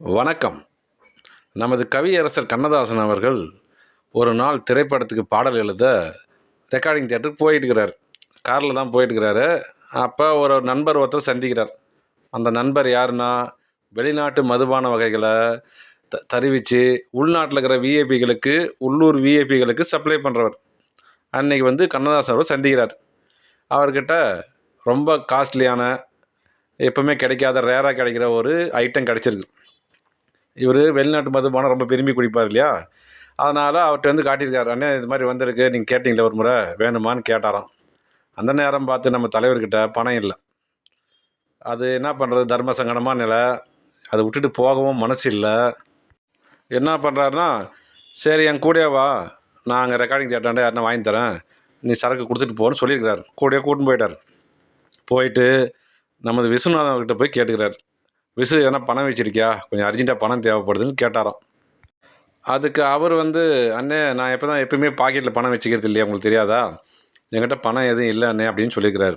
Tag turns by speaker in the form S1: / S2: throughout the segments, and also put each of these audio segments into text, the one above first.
S1: வணக்கம். நமது கவியரசர் கண்ணதாசன் அவர்கள் ஒரு நாள் திரைப்படத்துக்கு பாடல் எழுத ரெக்கார்டிங் தியேட்டருக்கு போயிட்டுக்கிறார். காரில் தான் போயிட்டுக்கிறாரு. அப்போ ஒரு நண்பர் ஒருத்தர் சந்திக்கிறார். அந்த நண்பர் யாருன்னா வெளிநாட்டு மதுபான வகைகளை த தருவித்து உள்நாட்டில் இருக்கிற விஐபிகளுக்கு உள்ளூர் விஐபிகளுக்கு சப்ளை பண்ணுறவர் அன்னைக்கு வந்து கண்ணதாசன் அவர் சந்திக்கிறார். அவர்கிட்ட ரொம்ப காஸ்ட்லியான எப்பவுமே கிடைக்காத ரேராக கிடைக்கிற ஒரு ஐட்டம் கிடச்சிருக்கு. இவர் வெளிநாட்டு மதுபானம் ரொம்ப விரும்பி குடிப்பார் இல்லையா? அதனால் அவர்கிட்ட வந்து காட்டியிருக்காரு அண்ணே இது மாதிரி வந்திருக்கு நீங்கள் கேட்டிங்களே ஒரு முறை வேணுமான்னு கேட்டாராம். அந்த நேரம் பார்த்து நம்ம தலைவர்கிட்ட பணம் இல்லை. அது என்ன பண்ணுறது தர்ம சங்கடமான நிலை அதை விட்டுட்டு போகவும் மனசு இல்லை. என்ன பண்ணுறாருன்னா சரி என் கூடயே வா நான் அங்கே ரெக்கார்டிங் தேட்டாண்டே யாருனா வாங்கி தரேன் நீ சரக்கு கொடுத்துட்டு போன்னு சொல்லியிருக்கிறார். கூடயே கூட்டின்னு போயிட்டார். போயிட்டு நமது விஸ்வநாதன் அவர்கிட்ட போய் கேட்டுக்கிறார். விசு எதனா பணம் வச்சிருக்கியா? கொஞ்சம் அர்ஜென்ட்டாக பணம் தேவைப்படுதுன்னு கேட்டாராம். அதுக்கு அவர் வந்து அண்ணே நான் எப்போ தான் எப்பயுமே பாக்கெட்டில் பணம் வச்சுக்கிறது இல்லையா? உங்களுக்கு தெரியாதா? என்கிட்ட பணம் எதுவும் இல்லை அண்ணே அப்படின்னு சொல்லியிருக்கிறாரு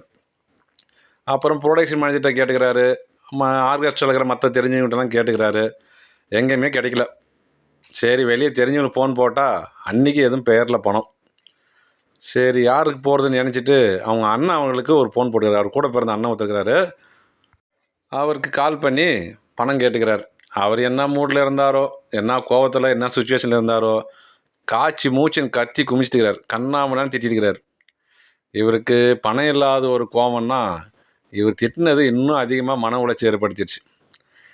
S1: அப்புறம் ப்ரொடக்ஷன் மேனேஜர்கிட்ட கேட்டுக்கிறாரு. ம ஆர்கெஸ்ட்ராவில் இருக்கிற மற்ற தெரிஞ்சவங்ககிட்டலாம் கேட்டுக்கிறாரு. எங்கேயுமே கிடைக்கல. சரி வெளியே தெரிஞ்சவங்களுக்கு ஃபோன் போட்டால் அன்றைக்கி எதுவும் பெயரில் பணம். சரி யாருக்கு போகிறதுன்னு நினச்சிட்டு அவங்க அண்ணன் அவங்களுக்கு ஒரு ஃபோன் போட்டுக்கிறார். அவர் கூட பிறந்த அண்ணன் ஒருத்தருக்கிறாரு அவருக்கு கால் பண்ணி பணம் கேட்டுக்கிறார். அவர் என்ன மூடில் இருந்தாரோ என்ன கோவத்தில் என்ன சுச்சுவேஷனில் இருந்தாரோ காய்ச்சி மூச்சுன்னு கத்தி குமிச்சிட்டுக்கிறார். கண்ணாமலான்னு திட்டிருக்கிறார். இவருக்கு பணம் இல்லாத ஒரு கோவம்னா இவர் திட்டினது இன்னும் அதிகமாக மன உளைச்சி ஏற்படுத்திடுச்சு.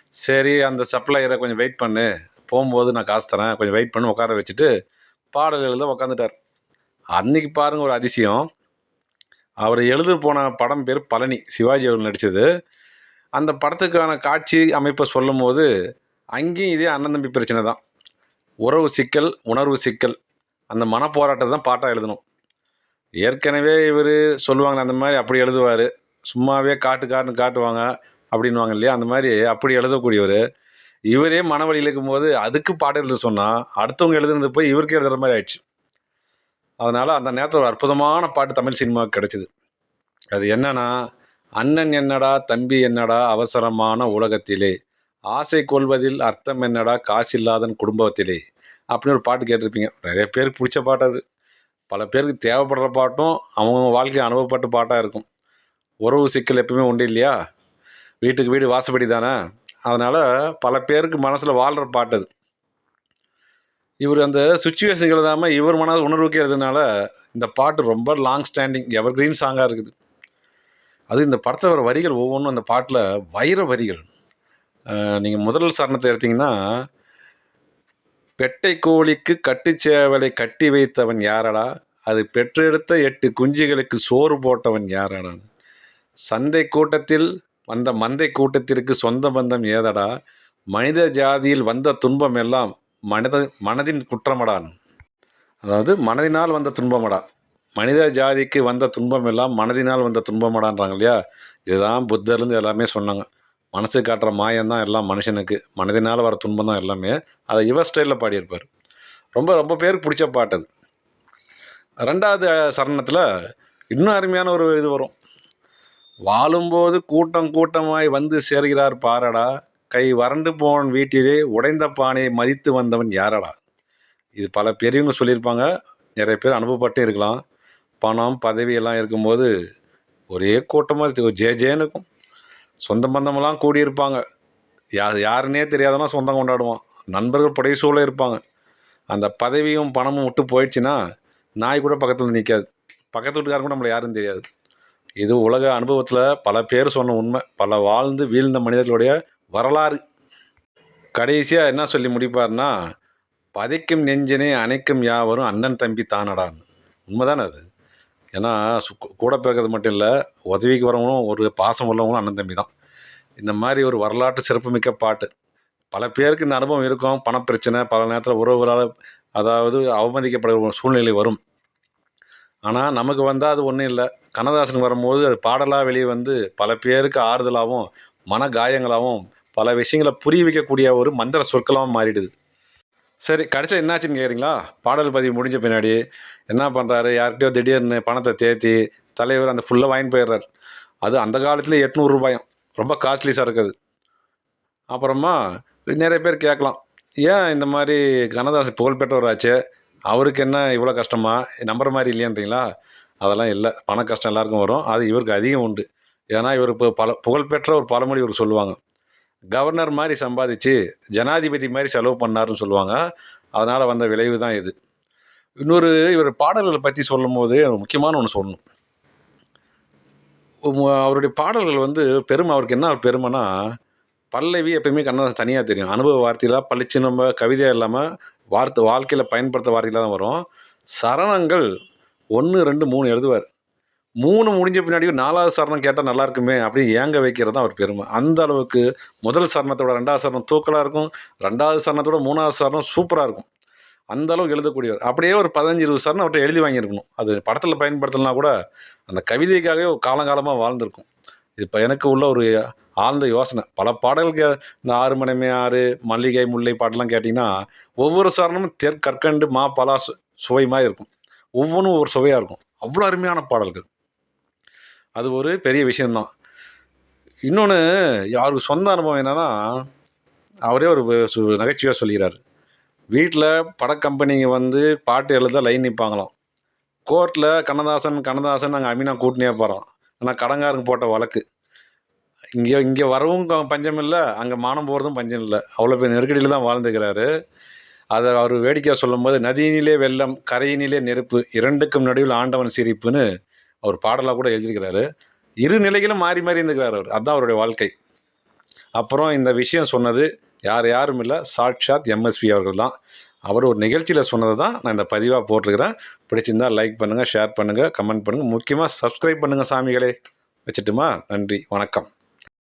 S1: சரி அந்த சப்ளையரை கொஞ்சம் வெயிட் பண்ணு. போகும்போது நான் காசு தரேன். கொஞ்சம் வெயிட் பண்ணி உட்கார வச்சுட்டு பாடல் எழுத உக்காந்துட்டார். அன்றைக்கி பாருங்கள் ஒரு அதிசயம். அவர் எழுத போன படம் பேர் பழனி. சிவாஜி அவர் நடித்தது அந்த படத்துக்கான காட்சி அமைப்பை சொல்லும் போது அங்கேயும் இதே அண்ணன் தம்பி பிரச்சனை தான். உறவு சிக்கல் உணர்வு சிக்கல். அந்த மனப்போராட்டத்தை தான் பாட்டாக எழுதணும். ஏற்கனவே இவர் சொல்லுவாங்க அந்த மாதிரி அப்படி எழுதுவார். சும்மாவே காட்டு காட்டுன்னு காட்டுவாங்க அப்படின்வாங்க இல்லையா? அந்த மாதிரி அப்படி எழுதக்கூடியவர். இவரே மனவழியில் இருக்கும்போது அதுக்கு பாட்டு எழுத சொன்னால் அடுத்தவங்க எழுதுனது போய் இவருக்கு எழுதுகிற மாதிரி ஆயிடுச்சு. அதனால் அந்த நேரத்தில் ஒரு அற்புதமான பாட்டு தமிழ் சினிமாவுக்கு கிடச்சிது. அது என்னென்னா அண்ணன் என்னடா தம்பி என்னடா அவசரமான உலகத்திலே? ஆசை கொள்வதில் அர்த்தம் என்னடா காசில்லாதன் குடும்பத்திலே? அப்படின்னு ஒரு பாட்டு கேட்டிருப்பீங்க. நிறைய பேருக்கு பிடிச்ச பாட்டு அது. பல பேருக்கு தேவைப்படுற பாட்டும் அவங்க வாழ்க்கையில் அனுபவப்பட்ட பாட்டாக இருக்கும். உறவு சிக்கல் எப்பவுமே உண்டு இல்லையா? வீட்டுக்கு வீடு வாசப்படி தானே? அதனால் பல பேருக்கு மனசில் வாழ்கிற பாட்டு அது. இவர் அந்த சுச்சுவேஷன் எழுதாமல் இவர் மன உணர்வுக்கு எழுதுனால இந்த பாட்டு ரொம்ப லாங் ஸ்டாண்டிங் எவர் கிரீன் சாங்காக இருக்குது. அது இந்த படத்தில் வர வரிகள் ஒவ்வொன்றும் அந்த பாட்டில் வைர வரிகள். நீங்கள் முதல் சரணத்தை எடுத்தீங்கன்னா பெட்டை கோழிக்கு கட்டுச்சேவலை கட்டி வைத்தவன் யாரடா? அது பெற்றெடுத்த எட்டு குஞ்சுகளுக்கு சோறு போட்டவன் யாரடா? சந்தை கூட்டத்தில் வந்த மந்தை கூட்டத்திற்கு சொந்த பந்தம் ஏதடா? மனித ஜாதியில் வந்த துன்பம் எல்லாம் மனித மனதின் குற்றமடான் அதாவது மனதினால் வந்த துன்பமடா? மனித ஜாதிக்கு வந்த துன்பம் எல்லாம் மனதினால் வந்த துன்பமாடான்றாங்க இல்லையா இதுதான் புத்தர்லேருந்து எல்லாமே சொன்னாங்க. மனசு காட்டுற மாயம்தான் எல்லாம் மனுஷனுக்கு. மனதினால் வர துன்பம் தான் எல்லாமே. அதை இவர் ஸ்டைலில் பாடியிருப்பார். ரொம்ப ரொம்ப பேருக்கு பிடிச்ச பாட்டு அது. ரெண்டாவது சரணத்தில் இன்னும் அருமையான ஒரு இது வரும். வாழும்போது கூட்டம் கூட்டமாய் வந்து சேர்கிறார் பாரடா. கை வறண்டு போன வீட்டிலே உடைந்த பானையை மதித்து வந்தவன் யாரடா? இது பல பெரியவங்க சொல்லியிருப்பாங்க. நிறைய பேர் அனுபவப்பட்டே இருக்கலாம். பணம் பதவியெல்லாம் இருக்கும்போது ஒரே கூட்டமாக ஜே ஜேன்னு இருக்கும் சொந்த பந்தமெல்லாம் கூடியிருப்பாங்க. யா யாருன்னே தெரியாதவனா சொந்தம் கொண்டாடுவான். நண்பர்கள் புடைசூழ இருப்பாங்க. அந்த பதவியும் பணமும் விட்டு போயிடுச்சுன்னா நாய் கூட பக்கத்தில் நிற்காது பக்கத்து வீட்டுக்காரங்க கூட நம்மளை யாரும் தெரியாது. இது உலக அனுபவத்தில் பல பேர் சொன்ன உண்மை. பல வாழ்ந்து வீழ்ந்த மனிதர்களுடைய வரலாறு. கடைசியாக என்ன சொல்லி முடிப்பார்னா பதைக்கும் நெஞ்சினை அணைக்கும் யாவரும் அண்ணன் தம்பி தானடான்னு. உண்மைதானே அது? ஏன்னா சு- கூட பிறக்கிறது மட்டும் இல்லை உதவிக்கு வரவங்களும் ஒரு பாசம் உள்ளவங்களும் அண்ணன் தம்பி தான். இந்த மாதிரி ஒரு வரலாற்று சிறப்புமிக்க பாட்டு. பல பேருக்கு இந்த அனுபவம் இருக்கும். பணப்பிரச்சனை பல நேரத்தில் உறவுகளால் அதாவது அவமதிக்கப்படுற ஒரு சூழ்நிலை வரும். ஆனால் நமக்கு வந்தால் அது ஒன்றும் இல்லை. கண்ணதாசன் வரும்போது அது பாடலாக வெளியே வந்து பல பேருக்கு ஆறுதலாகவும் மன காயங்களாகவும் பல விஷயங்களை புரிய வைக்கக்கூடிய ஒரு மந்திர சொற்களாகவும் மாறிடுது. சரி கடைசியில் என்னாச்சுன்னு கேட்குறீங்களா பாடல் பதிவு முடிஞ்ச பின்னாடி என்ன பண்ணுறாரு யார்கிட்டயோ திடீர்னு பணத்தை தேத்தி தலைவர் அந்த ஃபுல்லாக வாங்கி போயிடுறாரு. அது அந்த காலத்தில் எட்நூறுரூபாயும் ரொம்ப காஸ்ட்லிஸாக இருக்குது அப்புறமா நிறைய பேர் கேட்கலாம். ஏன் இந்த மாதிரி கண்ணதாசன் புகழ்பெற்றவராச்சு? அவருக்கு என்ன இவ்வளோ கஷ்டமா? நம்புற மாதிரி இல்லையன்றீங்களா? அதெல்லாம் இல்லை. பண கஷ்டம் எல்லாருக்கும் வரும். அது இவருக்கு அதிகம் உண்டு. ஏன்னா இவர் இப்போ பல புகழ்பெற்ற ஒரு பழமொழி இவர் சொல்லுவாங்க. கவர்னர் மாதிரி சம்பாதிச்சு ஜனாதிபதி மாதிரி செலவு பண்ணாருன்னு சொல்லுவாங்க. அதனால் வந்த விளைவு தான் இது. இன்னொரு இவர் பாடல்களை பற்றி சொல்லும்போது போது முக்கியமான ஒன்று சொல்லணும். அவருடைய பாடல்கள் வந்து பெருமை. அவருக்கு என்ன பெருமைனா பல்லவி எப்பயுமே கண்ணதாசன் தனியாக தெரியும். அனுபவ வார்த்தையில் பளிச்சு நம்ம கவிதையாக இல்லாமல் வார்த்தை வாழ்க்கையில் பயன்படுத்த வார்த்தையில் தான் வரும். சரணங்கள் ஒன்று ரெண்டு மூணு எழுதுவார். மூணு முடிஞ்ச பின்னாடியும் நாலாவது சரணம் கேட்டால் நல்லா இருக்குமே அப்படின்னு ஏங்க வைக்கிறது தான் அவர் பெருமை. அந்த அளவுக்கு முதல் சரணத்தோட ரெண்டாவது சரணம் தூக்கலாக இருக்கும். ரெண்டாவது சரணத்தோட மூணாவது சரணம் சூப்பராக இருக்கும். அந்த அளவுக்கு எழுதக்கூடியவர். அப்படியே ஒரு பதினஞ்சு இருபது சரணம் அவர்கிட்ட எழுதி வாங்கியிருக்கணும். அது படத்தில் பயன்படுத்தலனா கூட அந்த கவிதைக்காகவே காலங்காலமாக வாழ்ந்திருக்கும். இது இப்போ எனக்கு உள்ள ஒரு ஆழ்ந்த யோசனை. பல பாடல்கள் இந்த ஆறு மணிமே ஆறு மல்லிகை முல்லை பாட்டெல்லாம் கேட்டிங்கன்னா ஒவ்வொரு சரணமும் தெற்கற்கண்டு மா பலா சு சுவை மாதிரி இருக்கும். ஒவ்வொன்றும் ஒவ்வொரு சுவையாக இருக்கும். அவ்வளோ அருமையான பாடல்கள். அது ஒரு பெரிய விஷயந்தான் இன்னொன்று யாருக்கு சொந்த அனுபவம் என்னென்னா அவரே ஒரு சு- நகைச்சுவையாக சொல்லிக்கிறார். வீட்டில் படக்கம்பெனிங்க வந்து பாட்டு எழுத லைன் நிற்பாங்களாம் கோர்ட்டில் கண்ணதாசன் கண்ணதாசன் நாங்கள் அமீனா கூட்டினே போகிறோம் ஆனால் கடங்காரங்க போட்ட வழக்கு. இங்கே இங்கே வரவும் பஞ்சம் இல்லை அங்கே மானம் போகிறதும் பஞ்சம் இல்லை. அவ்வளோ பெரிய நெருக்கடியில் தான் வாழ்ந்துக்கிறாரு. அதை அவர் வேடிக்கையாக சொல்லும்போது நதியினிலே வெள்ளம் கரையினிலே நெருப்பு இரண்டுக்கும் நடுவில் ஆண்டவன் சிரிப்புன்னு அவர் பாடலாக கூட எழுதியிருக்கிறாரு. இரு நிலைகளும் மாறி மாறி இருந்துக்கிறார் அவர். அதுதான் அவருடைய வாழ்க்கை. அப்புறம் இந்த விஷயம் சொன்னது யார் யாரும் இல்லை சாட்சாத் எம்எஸ்வி அவர்கள் தான். அவர் ஒரு நிகழ்ச்சியில் சொன்னது தான் நான் இந்த பதிவாக போட்டிருக்கிறேன். பிடிச்சிருந்தா லைக் பண்ணுங்கள் ஷேர் பண்ணுங்கள் கமெண்ட் பண்ணுங்கள் முக்கியமாக சப்ஸ்கிரைப் பண்ணுங்கள் சாமிகளே. வச்சுட்டுமா? நன்றி வணக்கம்.